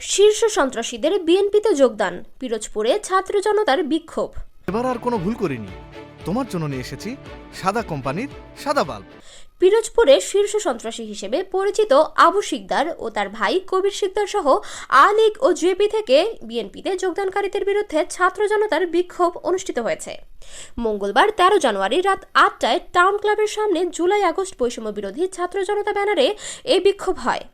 শীর্ষ সন্ত্রাসীদের বিএনপিতে যোগদান। পিরোজপুরে ছাত্র জনতার বিক্ষোভ। এবার আর কোনো ভুল করিনি। তোমার জন্য নিয়ে এসেছি সাদা কোম্পানির সাদা বাল্ব। পিরোজপুরে শীর্ষ সন্ত্রাসী হিসেবে পরিচিত আবু শিকদার ও তার ভাই কবির শিকদার সহ আ লীগ ও জেপি থেকে বিএনপিতে যোগদানকারীদের বিরুদ্ধে ছাত্র জনতার বিক্ষোভ অনুষ্ঠিত হয়েছে। মঙ্গলবার তেরো জানুয়ারি রাত আটটায় টাউন ক্লাবের সামনে জুলাই আগস্ট বৈষম্য বিরোধী ছাত্র জনতা ব্যানারে এই বিক্ষোভ হয়।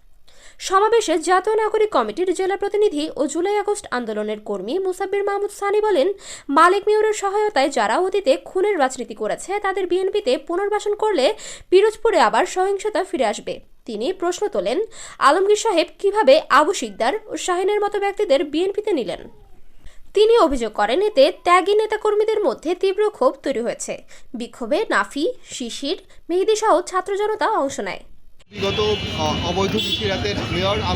সমাবেশে জাতীয় নাগরিক কমিটির জেলা প্রতিনিধি ও জুলাই আগস্ট আন্দোলনের কর্মী মুসাব্বির মাহমুদ সানি বলেন, মালিক মেয়রের সহায়তায় যারা অতীতে খুনের রাজনীতি করেছে, তাদের বিএনপিতে পুনর্বাসন করলে পিরোজপুরে আবার সহিংসতা ফিরে আসবে। তিনি প্রশ্ন তোলেন, আলমগীর সাহেব কীভাবে আবু শিকদার ও শাহিনের মতো ব্যক্তিদের বিএনপিতে নিলেন? তিনি অভিযোগ করেন, এতে ত্যাগী নেতাকর্মীদের মধ্যে তীব্র ক্ষোভ তৈরি হয়েছে। বিক্ষোভে নাফি, শিশির, মেহেদি সহ ছাত্র জনতা অংশ নেয়। বিগত অবৈধ কৃষিরাতের মেয়র আহ,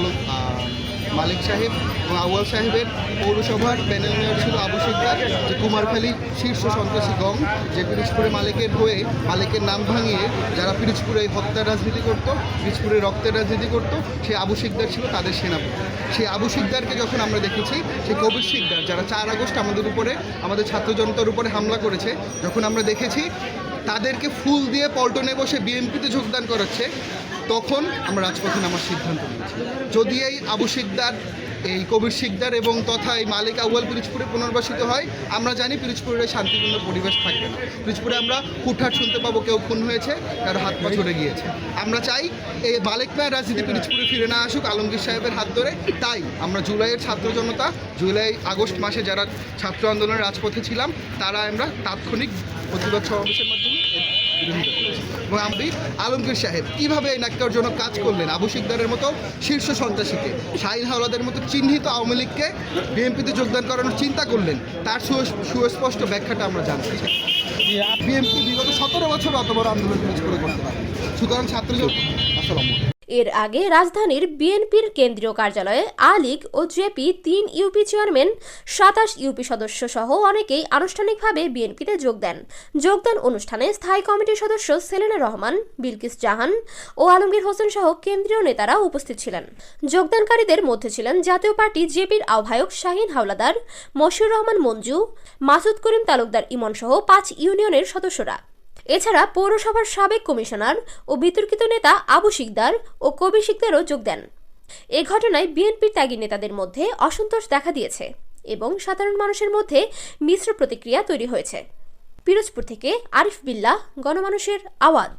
মালিক সাহেব এবং আউয়াল সাহেবের পৌরসভার প্যানেল মেয়র ছিল আবু সিকদার যে কুমারখালী শীর্ষ সন্ত্রাসী গং যে পিরিজপুরে মালিকের হয়ে মালিকের নাম ভাঙিয়ে যারা পিরিজপুরে হত্যার রাজনীতি করত পিরিজপুরে রক্তের রাজনীতি করত সেই আবু সিকদার ছিল তাদের সেনাপতি। সেই আবু সিকদারকে যখন আমরা দেখেছি সেই কবির সিকদার যারা চার আগস্ট আমাদের উপরে আমাদের ছাত্র জনতার উপরে হামলা করেছে যখন আমরা দেখেছি তাদেরকে ফুল দিয়ে পল্টনে বসে বিএনপিতে যোগদান করাচ্ছে তখন আমরা রাজপথে নামার সিদ্ধান্ত নিয়েছি। যদি এই আবু শিকদার এই কবির সিকদার এবং তথা এই মালিক আউয়াল পিরিজপুরে পুনর্বাসিত হয়, আমরা জানি পিরিজপুরের শান্তিপূর্ণ পরিবেশ থাকবে না। পিরিজপুরে আমরা হুটহাট শুনতে পাবো কেউ খুন হয়েছে, কারও হাত পা চড়ে গিয়েছে। আমরা চাই এই মালিক মায়ের রাজনীতি পিরিজপুরে ফিরে না আসুক, আলমগীর সাহেবের হাত ধরে। তাই আমরা জুলাইয়ের ছাত্র জনতা, জুলাই, আগস্ট মাসে যারা ছাত্র আন্দোলনের রাজপথে ছিলাম, তারা আমরা তাৎক্ষণিক প্রতিবাদ সমাবেশের মাধ্যমে আলমগীর সাহেব, কীভাবে এই ন্যাক্কারজনক কাজ করলেন? আবু শিকদারের মতো শীর্ষ সন্ত্রাসীকে, শাহিন হাওলাদের মতো চিহ্নিত আওয়ামী লীগকে বিএনপিতে যোগদান করানোর চিন্তা করলেন? তার সুস্পষ্ট ব্যাখ্যাটা আমরা জানতে চাই। বিএনপি বিগত সতেরো বছর অত বড় আন্দোলন করে করতে পারে সুতরাং ছাত্রজন আসসালাম এর আগে রাজধানীর বিএনপির কেন্দ্রীয় কার্যালয়ে আ লীগ ও জেপি তিন ইউপি চেয়ারম্যান, সাতাশ ইউপি সদস্য সহ অনেকেই আনুষ্ঠানিকভাবে বিএনপিতে যোগ দেন। যোগদান অনুষ্ঠানে স্থায়ী কমিটির সদস্য সেলেনা রহমান, বিলকিস জাহান ও আলমগীর হোসেন সহ কেন্দ্রীয় নেতারা উপস্থিত ছিলেন। যোগদানকারীদের মধ্যে ছিলেন জাতীয় পার্টি জেপির আহ্বায়ক শাহিন হাওলাদার, মশিউর রহমান মঞ্জু, মাসুদ করিম তালুকদার ইমন সহ পাঁচ ইউনিয়নের সদস্যরা। এছাড়া পৌরসভার সাবেক কমিশনার ও বিতর্কিত নেতা আবু শিকদার ও কবি শিকদারও যোগ দেন। এ ঘটনায় বিএনপির ত্যাগী নেতাদের মধ্যে অসন্তোষ দেখা দিয়েছে এবং সাধারণ মানুষের মধ্যে মিশ্র প্রতিক্রিয়া তৈরি হয়েছে। পিরোজপুর থেকে আরিফ বিল্লাহ, গণমানুষের আওয়াজ।